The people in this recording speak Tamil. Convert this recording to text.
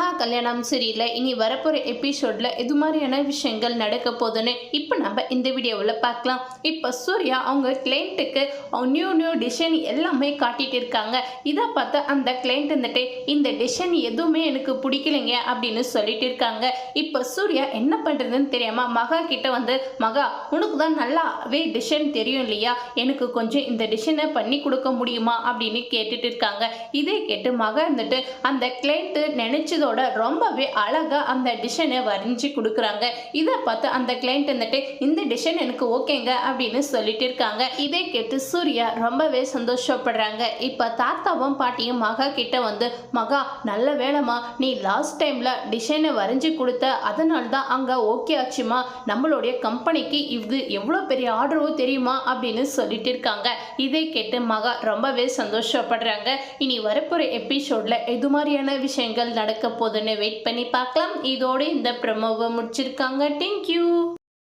மகா கல்யாணம் சரியில்லை. இனி வரப்போகிற எபிசோடில் இது மாதிரியான விஷயங்கள் நடக்க போகுதுன்னு இப்போ நம்ம இந்த வீடியோவில் பார்க்கலாம். இப்போ சூர்யா அவங்க கிளைண்ட்டுக்கு நியூ நியூ டிசைன் எல்லாமே காட்டிட்டு இருக்காங்க. இதை பார்த்து அந்த கிளைண்ட் வந்துட்டு இந்த டிசைன் எதுவுமே எனக்கு பிடிக்கலைங்க அப்படின்னு சொல்லிட்டு இருக்காங்க. இப்போ சூர்யா என்ன பண்ணுறதுன்னு தெரியாம மகா கிட்ட வந்து மகா உனக்கு தான் நல்லாவே டிசைன் தெரியும் இல்லையா? எனக்கு கொஞ்சம் இந்த டிசைனை பண்ணி கொடுக்க முடியுமா? அப்படின்னு கேட்டுட்டு இருக்காங்க. இதை கேட்டு மகா இருந்துட்டு அந்த கிளைண்ட்டு நினைச்சதோட ரொம்பவே அழகாக அந்த டிசைனை வரைஞ்சி கொடுக்குறாங்க. இதை பார்த்து அந்த கிளைண்ட் வந்துட்டு இந்த டிசைன் எனக்கு ஓகேங்க அப்படின்னு சொல்லிட்டு இருக்காங்க. இதை கேட்டு சூர்யா ரொம்பவே சந்தோஷப்படுறாங்க. இப்போ தாத்தாவும் பாட்டியும் மகா கிட்ட வந்து மகா நல்ல வேலைமா நீ லாஸ்ட் டைம்ல டிசைனை வரைஞ்சி கொடுத்த அதனால தான் அங்கே ஓகே ஆச்சுமா? நம்மளுடைய கம்பெனிக்கு இது எவ்வளோ பெரிய ஆர்டரோ தெரியுமா? அப்படின்னு சொல்லிட்டு இருக்காங்க. இதை கேட்டு மகா ரொம்பவே சந்தோஷப்படுறாங்க. இனி வரப்போகிற எபிசோட்ல எது மாதிரியான விஷயங்கள் நடக்க போதுன்னு வெயிட் பண்ணி பார்க்கலாம். இதோடு இந்த ப்ரமோவை முடிச்சிருக்காங்க. தேங்க்யூ